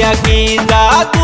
yakin dah tu.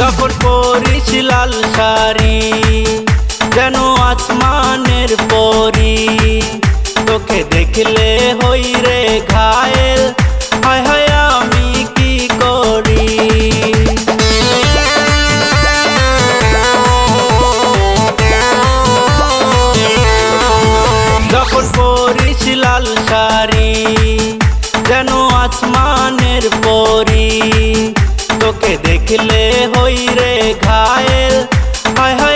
যখন পরিস লাল শাড়ি, যেন আসমানের পরি, তোকে দেখলে হই রে ঘায়েল, হায় হায় আমি কি করি? যখন পরিস লাল শাড়ি, যেন আসমানের পরি তোকে দেখলে হই রে ঘায়েল হায়